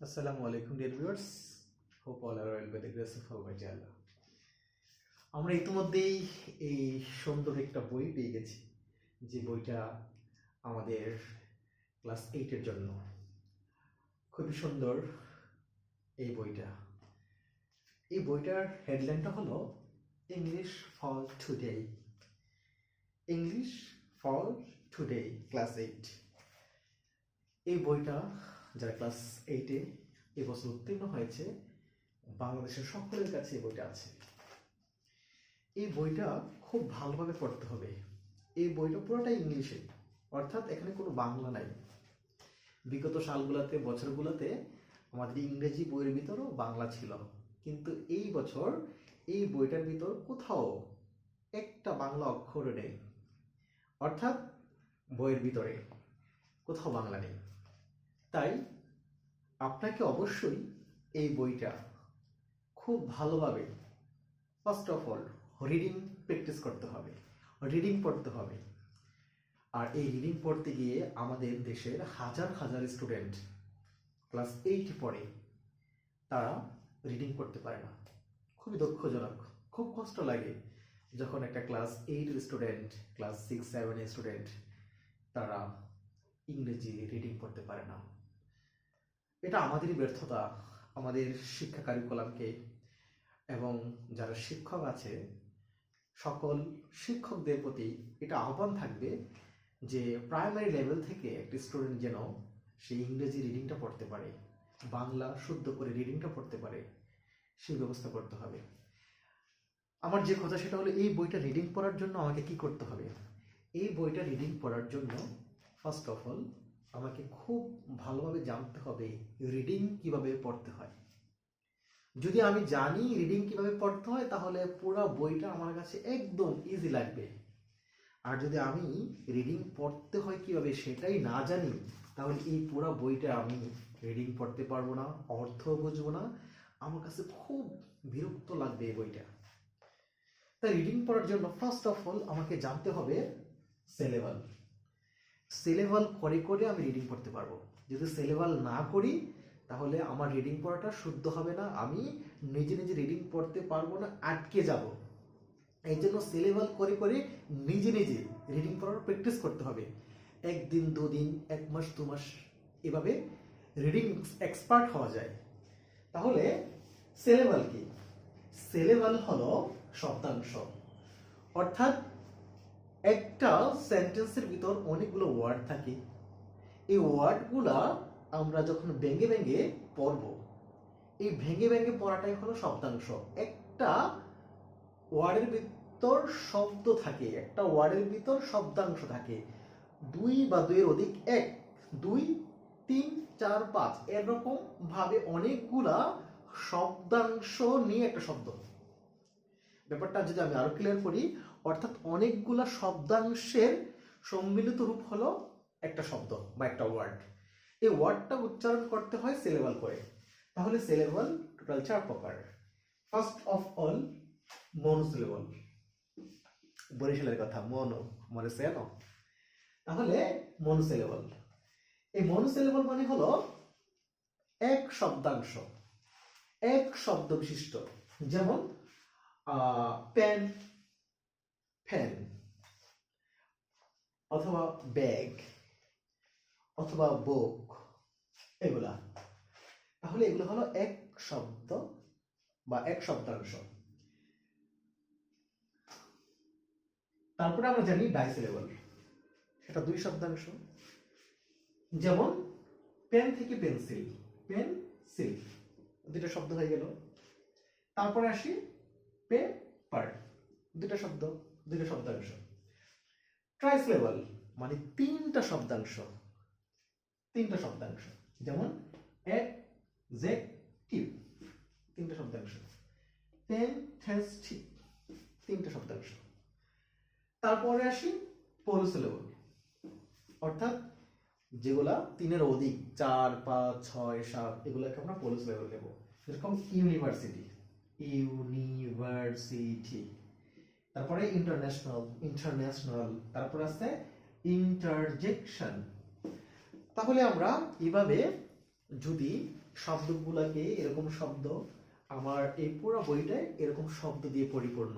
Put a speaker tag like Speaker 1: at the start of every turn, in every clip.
Speaker 1: Assalamu alaikum dear viewers. Hope all are well by the grace of Almighty Allah. আমরা ইতিমধ্যেই এই সুন্দর একটা বই পেয়ে গেছি, যে বইটা আমাদের ক্লাস এইটের জন্য খুবই সুন্দর এই বইটা এই বইটার হেডলাইনটা হলো English for today English for today class eight এই বইটা যারা ক্লাস এইটে এবছর উত্তীর্ণ হয়েছে, বাংলাদেশের সকলের কাছে এই বইটা আছে। এই বইটা খুব ভালোভাবে পড়তে হবে। এই বইটা পুরোটা ইংলিশে, অর্থাৎ এখানে কোনো বাংলা নাই। বিগত সালগুলোতে, বছরগুলোতে আমাদের ইংরেজি বইয়ের ভিতরও বাংলা ছিল। কিন্তু এই বছর এই বইটার ভিতর কোথাও একটা বাংলা অক্ষর নেই। অর্থাৎ বইয়ের ভিতরে কোথাও বাংলা নেই। তাই আপনাকে অবশ্যই এই বইটা খুব ভালোভাবে first of all reading practice করতে হবে রিডিং পড়তে হবে। আর এই রিডিং পড়তে গিয়ে আমাদের দেশের হাজার হাজার স্টুডেন্ট ক্লাস এইট পড়ে, তারা রিডিং করতে পারে না। খুবই দুঃখজনক, খুব কষ্ট লাগে যখন একটা ক্লাস এইটের স্টুডেন্ট ক্লাস সিক্স সেভেনের স্টুডেন্ট তারা ইংরেজি রিডিং পড়তে পারে না। এটা আমাদেরই ব্যর্থতা, আমাদের শিক্ষা কারিকুলামকে এবং যারা শিক্ষক আছে, সকল শিক্ষকদের প্রতি এটা আহ্বান থাকবে যে প্রাইমারি লেভেল থেকে একটি স্টুডেন্ট যেন সে ইংরেজি রিডিংটা পড়তে পারে, বাংলা শুদ্ধ করে রিডিংটা পড়তে পারে, সেই ব্যবস্থা করতে হবে। আমার যে কথা সেটা হলো, এই বইটা রিডিং পড়ার জন্য আমাকে কি করতে হবে? এই বইটা রিডিং পড়ার জন্য ফার্স্ট অফ অল আমাকে খুব ভালোভাবে জানতে হবে রিডিং কীভাবে পড়তে হয়। যদি আমি জানি রিডিং কীভাবে পড়তে হয়, তাহলে পুরো বইটা আমার কাছে একদম ইজি লাগবে। আর যদি আমি রিডিং পড়তে হয় কীভাবে সেটাই না জানি, তাহলে এই পুরো বইটা আমি রিডিং পড়তে পারব না অর্থ বুঝব না। আমার কাছে খুব বিরক্ত লাগবে এই বইটা। তাই রিডিং পড়ার জন্য ফার্স্ট অফ অল আমাকে জানতে হবে সিলেবাল সিলেবাল করে করে আমি রিডিং করতে পারব। যদি সিলেবাল না করি, তাহলে আমার রিডিং পড়াটা শুদ্ধ হবে না। আমি নিজে নিজে রিডিং পড়তে পারব না, আটকে যাব। এই জন্য সিলেবাল করে করে নিজে নিজে রিডিং পড়ার প্র্যাকটিস করতে হবে। একদিন, দুদিন, এক মাস, দু মাস, এভাবে রিডিং এক্সপার্ট হওয়া যায়। তাহলে সিলেবাল কি? সিলেবাল হলো শব্দাংশ। অর্থাৎ একটা সেন্টেন্সের ভিতর অনেকগুলো ওয়ার্ড থাকে। এই ওয়ার্ডগুলা আমরা যখন ভেঙে ভেঙে পড়ব, এই ভেঙে ভেঙে পড়াটাই হলো শব্দাংশ। একটা ওয়ার্ডের ভিতর শব্দ থাকে, একটা ওয়ার্ডের ভিতর শব্দাংশ থাকে। দুই বা দুইয়ের অধিক এক, দুই, তিন, চার, পাঁচ, এরকম ভাবে অনেকগুলা শব্দাংশ নিয়ে একটা শব্দ। ব্যাপারটা যদি আমি আরও ক্লিয়ার করি, অর্থাৎ অনেকগুলা শব্দাংশের সম্মিলিত রূপ হলো একটা শব্দ বা একটা ওয়ার্ড এই ওয়ার্ডটা উচ্চারণ করতে হয় সিলেবাল করে। তাহলে সিলেবাল টোটাল চার প্রকার। ফার্স্ট অফ অল মনোসিলেবল বরিশালের কথা, মনো, মনে সেনো তাহলে মনোসিলেবল এই মনোসিলেবল মানে হলো এক শব্দাংশ, এক শব্দ বিশিষ্ট যেমন পেন ফ্যান অথবা ব্যাগ অথবা বুক এগুলা। তাহলে এগুলো হলো এক শব্দ বা এক শব্দাংশ। তারপরে আমরা জানি ডাইসিলেবল সেটা দুই শব্দাংশ। যেমন পেন থেকে পেন্সিল পেন্সিল দুটো শব্দ হয়ে গেল। তারপরে আসি পেপার দুটা শব্দ দুটো শব্দাংশ। ট্রাইসলেবল মানে তিনটা শব্দাংশ তিনটা শব্দাংশ। যেমন অ্যাডজেক্টিভ, তিনটা শব্দাংশ। ফ্যান্টাস্টিক, তিনটা শব্দাংশ। তারপরে আসি পলিসিলেবল অর্থাৎ যেগুলা তিনের অধিক, চার, পাঁচ, ছয়, সাত, এগুলোকে আমরা পলিসিলেবল নেব। যেরকম ইউনিভার্সিটি। ইউনিভার্সিটি। তারপরে ইন্টারন্যাশনাল ইন্টারন্যাশনাল, তারপর আছে ইন্টারজেকশন। তাহলে আমরা এভাবে যদি শব্দগুলোকে এরকম শব্দ, আমার এই পুরো বইটায় এরকম শব্দ দিয়ে পরিপূর্ণ।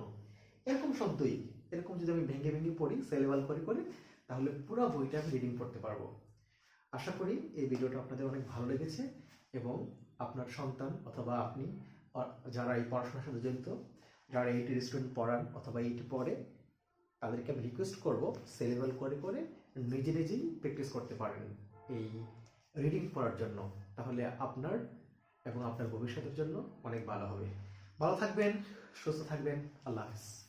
Speaker 1: এরকম শব্দই, এরকম যদি আমি ভেঙে ভেঙে পড়ি সেলেবাল করে করে, তাহলে পুরো বইটা আমি রিডিং করতে পারব। আশা করি এই ভিডিওটা আপনাদের অনেক ভালো লেগেছে এবং আপনার সন্তান অথবা আপনি যারা এই পড়াশোনার সাথে জড়িত, যারা এইটি রেস্টুরেন্ট পড়ান অথবা এইটি পড়ে, তাদেরকে আমি রিকোয়েস্ট করব সেলেবেল করে করে নিজে নিজেই প্র্যাকটিস করতে পারেন এই রিডিং পড়ার জন্য। তাহলে আপনার এবং আপনার ভবিষ্যতের জন্য অনেক ভালো হবে। ভালো থাকবেন, সুস্থ থাকবেন, আল্লাহ হাফিজ।